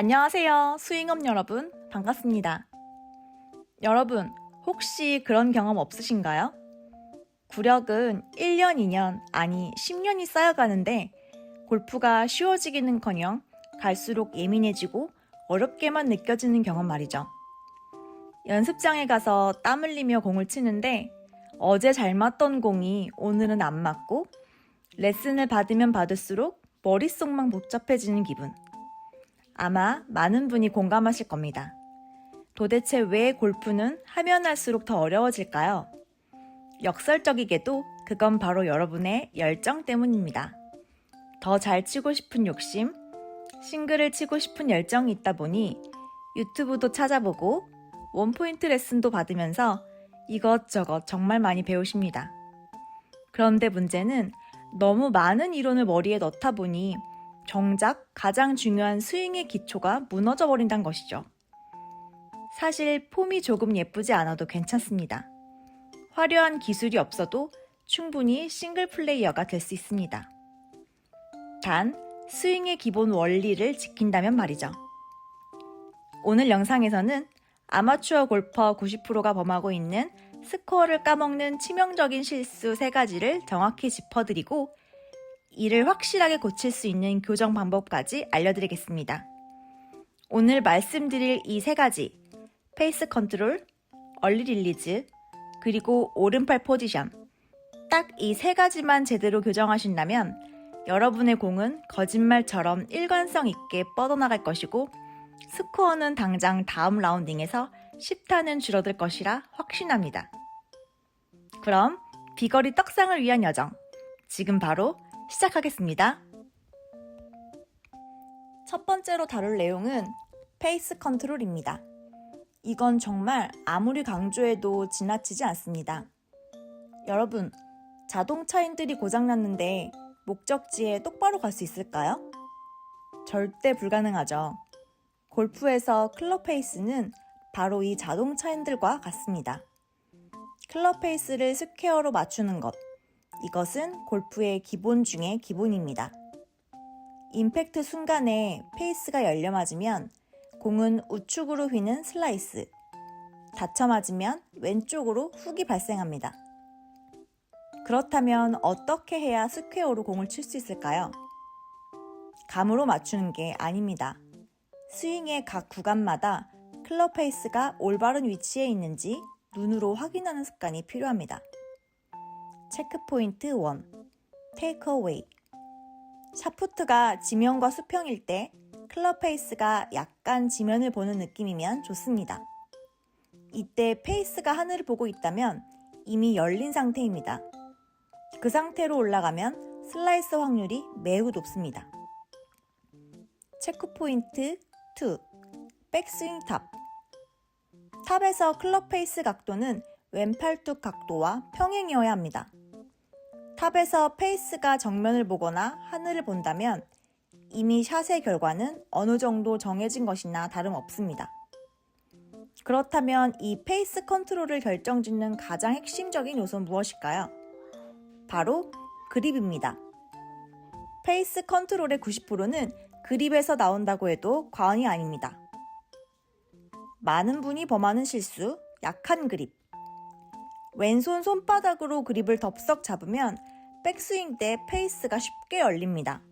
안녕하세요. 스윙업 여러분. 반갑습니다. 여러분, 혹시 그런 경험 없으신가요? 구력은 1년, 2년, 아니 10년이 쌓여가는데 골프가 쉬워지기는 커녕 갈수록 예민해지고 어렵게만 느껴지는 경험 말이죠. 연습장에 가서 땀 흘리며 공을 치는데 어제 잘 맞던 공이 오늘은 안 맞고 레슨을 받으면 받을수록 머릿속만 복잡해지는 기분. 아마 많은 분이 공감하실 겁니다. 도대체 왜 골프는 하면 할수록 더 어려워질까요? 역설적이게도 그건 바로 여러분의 열정 때문입니다. 더 잘 치고 싶은 욕심, 싱글을 치고 싶은 열정이 있다 보니 유튜브도 찾아보고 원포인트 레슨도 받으면서 이것저것 정말 많이 배우십니다. 그런데 문제는 너무 많은 이론을 머리에 넣다 보니 정작 가장 중요한 스윙의 기초가 무너져 버린다는 것이죠. 사실 폼이 조금 예쁘지 않아도 괜찮습니다. 화려한 기술이 없어도 충분히 싱글 플레이어가 될 수 있습니다. 단, 스윙의 기본 원리를 지킨다면 말이죠. 오늘 영상에서는 아마추어 골퍼 90%가 범하고 있는 스코어를 까먹는 치명적인 실수 3가지를 정확히 짚어드리고 이를 확실하게 고칠 수 있는 교정 방법까지 알려드리겠습니다. 오늘 말씀드릴 이 세 가지, 페이스 컨트롤, 얼리 릴리즈, 그리고 오른팔 포지션. 딱 이 세 가지만 제대로 교정하신다면 여러분의 공은 거짓말처럼 일관성 있게 뻗어나갈 것이고 스코어는 당장 다음 라운딩에서 10타는 줄어들 것이라 확신합니다. 그럼 비거리 떡상을 위한 여정. 지금 바로 시작하겠습니다. 첫 번째로 다룰 내용은 페이스 컨트롤입니다. 이건 정말 아무리 강조해도 지나치지 않습니다. 여러분, 자동차인들이 고장났는데 목적지에 똑바로 갈 수 있을까요? 절대 불가능하죠. 골프에서 클럽 페이스는 바로 이 자동차인들과 같습니다. 클럽 페이스를 스퀘어로 맞추는 것. 이것은 골프의 기본 중의 기본입니다. 임팩트 순간에 페이스가 열려 맞으면 공은 우측으로 휘는 슬라이스, 닫혀 맞으면 왼쪽으로 훅이 발생합니다. 그렇다면 어떻게 해야 스퀘어로 공을 칠 수 있을까요? 감으로 맞추는 게 아닙니다. 스윙의 각 구간마다 클럽 페이스가 올바른 위치에 있는지 눈으로 확인하는 습관이 필요합니다. 체크 포인트 1. 테이크 어웨이. 샤프트가 지면과 수평일 때 클럽 페이스가 약간 지면을 보는 느낌이면 좋습니다. 이때 페이스가 하늘을 보고 있다면 이미 열린 상태입니다. 그 상태로 올라가면 슬라이스 확률이 매우 높습니다. 체크 포인트 2. 백스윙 탑. 탑에서 클럽 페이스 각도는 왼팔뚝 각도와 평행이어야 합니다. 탑에서 페이스가 정면을 보거나 하늘을 본다면 이미 샷의 결과는 어느 정도 정해진 것이나 다름없습니다. 그렇다면 이 페이스 컨트롤을 결정짓는 가장 핵심적인 요소는 무엇일까요? 바로 그립입니다. 페이스 컨트롤의 90%는 그립에서 나온다고 해도 과언이 아닙니다. 많은 분이 범하는 실수, 약한 그립. 왼손 손바닥으로 그립을 덥석 잡으면 백스윙 때 페이스가 쉽게 열립니다.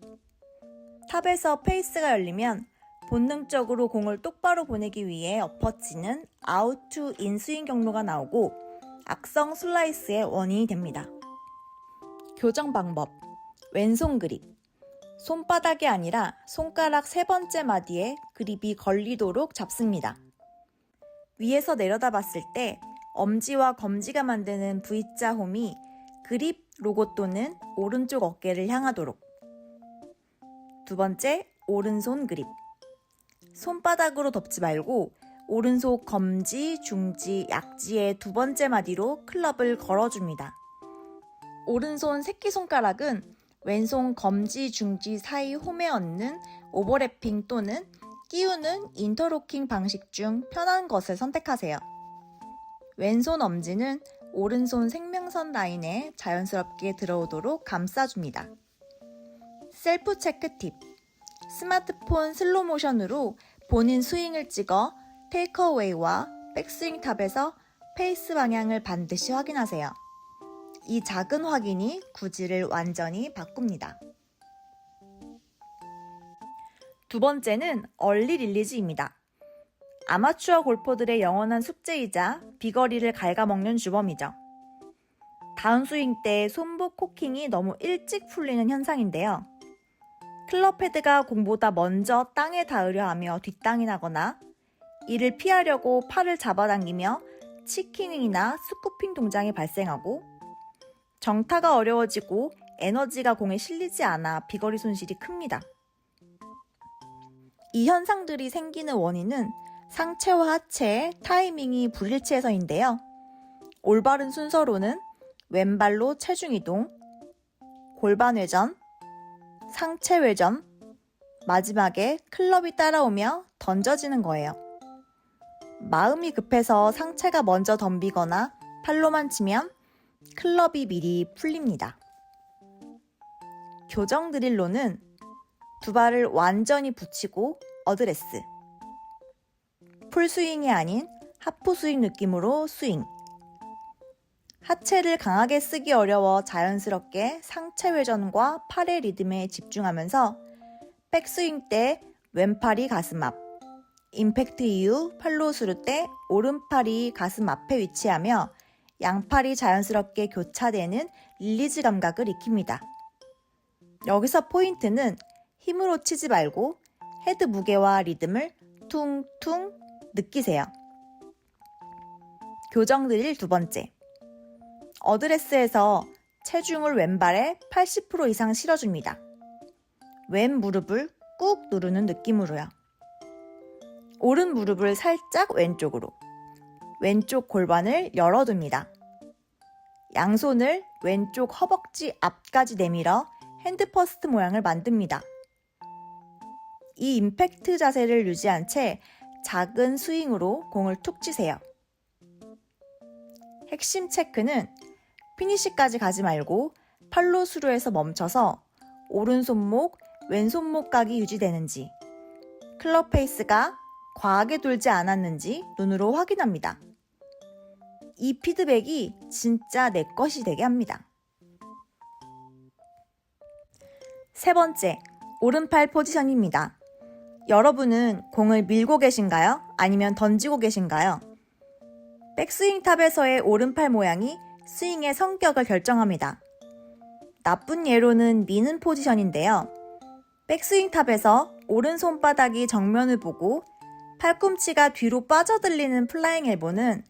탑에서 페이스가 열리면 본능적으로 공을 똑바로 보내기 위해 엎어치는 아웃 투 인스윙 경로가 나오고 악성 슬라이스의 원인이 됩니다. 교정 방법. 왼손 그립. 손바닥이 아니라 손가락 세 번째 마디에 그립이 걸리도록 잡습니다. 위에서 내려다 봤을 때 엄지와 검지가 만드는 V자 홈이 그립 로고 또는 오른쪽 어깨를 향하도록. 두 번째, 오른손 그립. 손바닥으로 덮지 말고 오른손 검지, 중지, 약지의 두 번째 마디로 클럽을 걸어줍니다. 오른손 새끼손가락은 왼손 검지, 중지 사이 홈에 얹는 오버래핑 또는 끼우는 인터로킹 방식 중 편한 것을 선택하세요. 왼손 엄지는 오른손 생명선 라인에 자연스럽게 들어오도록 감싸줍니다. 셀프 체크 팁. 스마트폰 슬로 모션으로 본인 스윙을 찍어 테이크어웨이와 백스윙 탑에서 페이스 방향을 반드시 확인하세요. 이 작은 확인이 구질을 완전히 바꿉니다. 두 번째는 얼리 릴리즈입니다. 아마추어 골퍼들의 영원한 숙제이자 비거리를 갉아먹는 주범이죠. 다운스윙 때 손목 코킹이 너무 일찍 풀리는 현상인데요. 클럽 헤드가 공보다 먼저 땅에 닿으려 하며 뒷땅이 나거나 이를 피하려고 팔을 잡아당기며 치킹이나 스쿠핑 동작이 발생하고 정타가 어려워지고 에너지가 공에 실리지 않아 비거리 손실이 큽니다. 이 현상들이 생기는 원인은 상체와 하체의 타이밍이 불일치해서인데요. 올바른 순서로는 왼발로 체중 이동, 골반 회전, 상체 회전, 마지막에 클럽이 따라오며 던져지는 거예요. 마음이 급해서 상체가 먼저 덤비거나 팔로만 치면 클럽이 미리 풀립니다. 교정 드릴로는 두 발을 완전히 붙이고 어드레스. 풀스윙이 아닌 하프스윙 느낌으로 스윙. 하체를 강하게 쓰기 어려워 자연스럽게 상체 회전과 팔의 리듬에 집중하면서 백스윙 때 왼팔이 가슴 앞, 임팩트 이후 팔로우스루 때 오른팔이 가슴 앞에 위치하며 양팔이 자연스럽게 교차되는 릴리즈 감각을 익힙니다. 여기서 포인트는 힘으로 치지 말고 헤드 무게와 리듬을 퉁퉁 느끼세요. 교정 드릴 두 번째. 어드레스에서 체중을 왼발에 80% 이상 실어줍니다. 왼 무릎을 꾹 누르는 느낌으로요. 오른 무릎을 살짝 왼쪽으로. 왼쪽 골반을 열어둡니다. 양손을 왼쪽 허벅지 앞까지 내밀어 핸드 퍼스트 모양을 만듭니다. 이 임팩트 자세를 유지한 채 작은 스윙으로 공을 툭 치세요. 핵심 체크는 피니시까지 가지 말고 팔로 수루에서 멈춰서 오른손목, 왼손목 각이 유지되는지, 클럽 페이스가 과하게 돌지 않았는지 눈으로 확인합니다. 이 피드백이 진짜 내 것이 되게 합니다. 세 번째, 오른팔 포지션입니다. 여러분은 공을 밀고 계신가요? 아니면 던지고 계신가요? 백스윙 탑에서의 오른팔 모양이 스윙의 성격을 결정합니다. 나쁜 예로는 미는 포지션인데요. 백스윙 탑에서 오른손바닥이 정면을 보고 팔꿈치가 뒤로 빠져들리는 플라잉 엘보는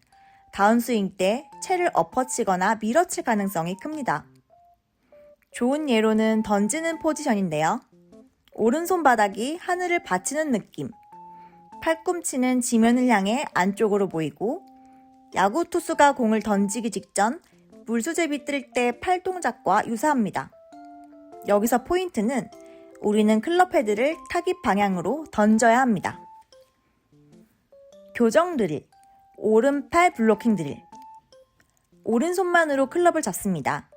다운스윙 때 채를 엎어치거나 밀어칠 가능성이 큽니다. 좋은 예로는 던지는 포지션인데요. 오른손 바닥이 하늘을 받치는 느낌. 팔꿈치는 지면을 향해 안쪽으로 보이고 야구 투수가 공을 던지기 직전 물수제비 뜰 때 팔 동작과 유사합니다. 여기서 포인트는 우리는 클럽 헤드를 타깃 방향으로 던져야 합니다. 교정 드릴, 오른팔 블로킹 드릴. 오른손만으로 클럽을 잡습니다.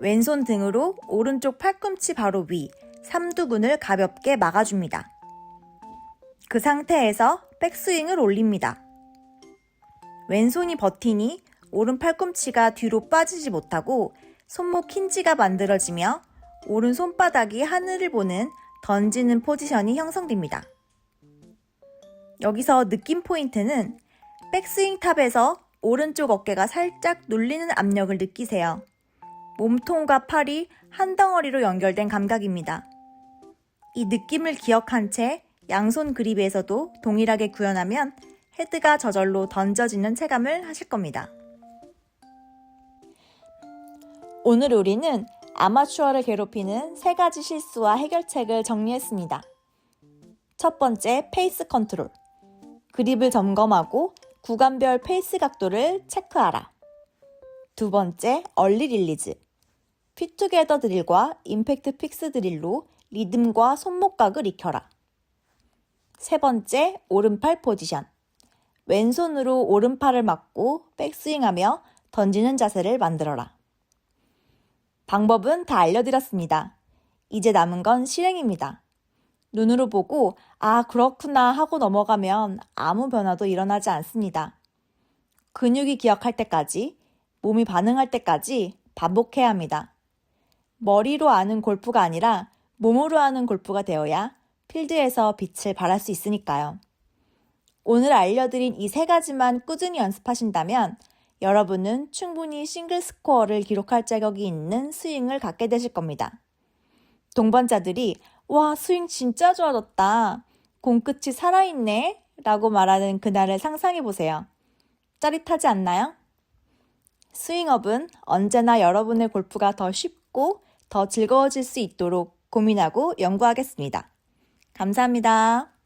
왼손 등으로 오른쪽 팔꿈치 바로 위, 삼두근을 가볍게 막아줍니다. 그 상태에서 백스윙을 올립니다. 왼손이 버티니 오른 팔꿈치가 뒤로 빠지지 못하고 손목 힌지가 만들어지며 오른 손바닥이 하늘을 보는 던지는 포지션이 형성됩니다. 여기서 느낌 포인트는 백스윙 탑에서 오른쪽 어깨가 살짝 눌리는 압력을 느끼세요. 몸통과 팔이 한 덩어리로 연결된 감각입니다. 이 느낌을 기억한 채 양손 그립에서도 동일하게 구현하면 헤드가 저절로 던져지는 체감을 하실 겁니다. 오늘 우리는 아마추어를 괴롭히는 세 가지 실수와 해결책을 정리했습니다. 첫 번째, 페이스 컨트롤. 그립을 점검하고 구간별 페이스 각도를 체크하라. 두 번째, 얼리 릴리즈. 핏투게더 드릴과 임팩트 픽스 드릴로 리듬과 손목각을 익혀라. 세 번째, 오른팔 포지션. 왼손으로 오른팔을 막고 백스윙하며 던지는 자세를 만들어라. 방법은 다 알려드렸습니다. 이제 남은 건 실행입니다. 눈으로 보고, 아, 그렇구나 하고 넘어가면 아무 변화도 일어나지 않습니다. 근육이 기억할 때까지, 몸이 반응할 때까지 반복해야 합니다. 머리로 아는 골프가 아니라 몸으로 하는 골프가 되어야 필드에서 빛을 발할 수 있으니까요. 오늘 알려드린 이 세 가지만 꾸준히 연습하신다면 여러분은 충분히 싱글 스코어를 기록할 자격이 있는 스윙을 갖게 되실 겁니다. 동반자들이 와, 스윙 진짜 좋아졌다. 공끝이 살아있네. 라고 말하는 그날을 상상해 보세요. 짜릿하지 않나요? 스윙업은 언제나 여러분의 골프가 더 쉽고 더 즐거워질 수 있도록 고민하고 연구하겠습니다. 감사합니다.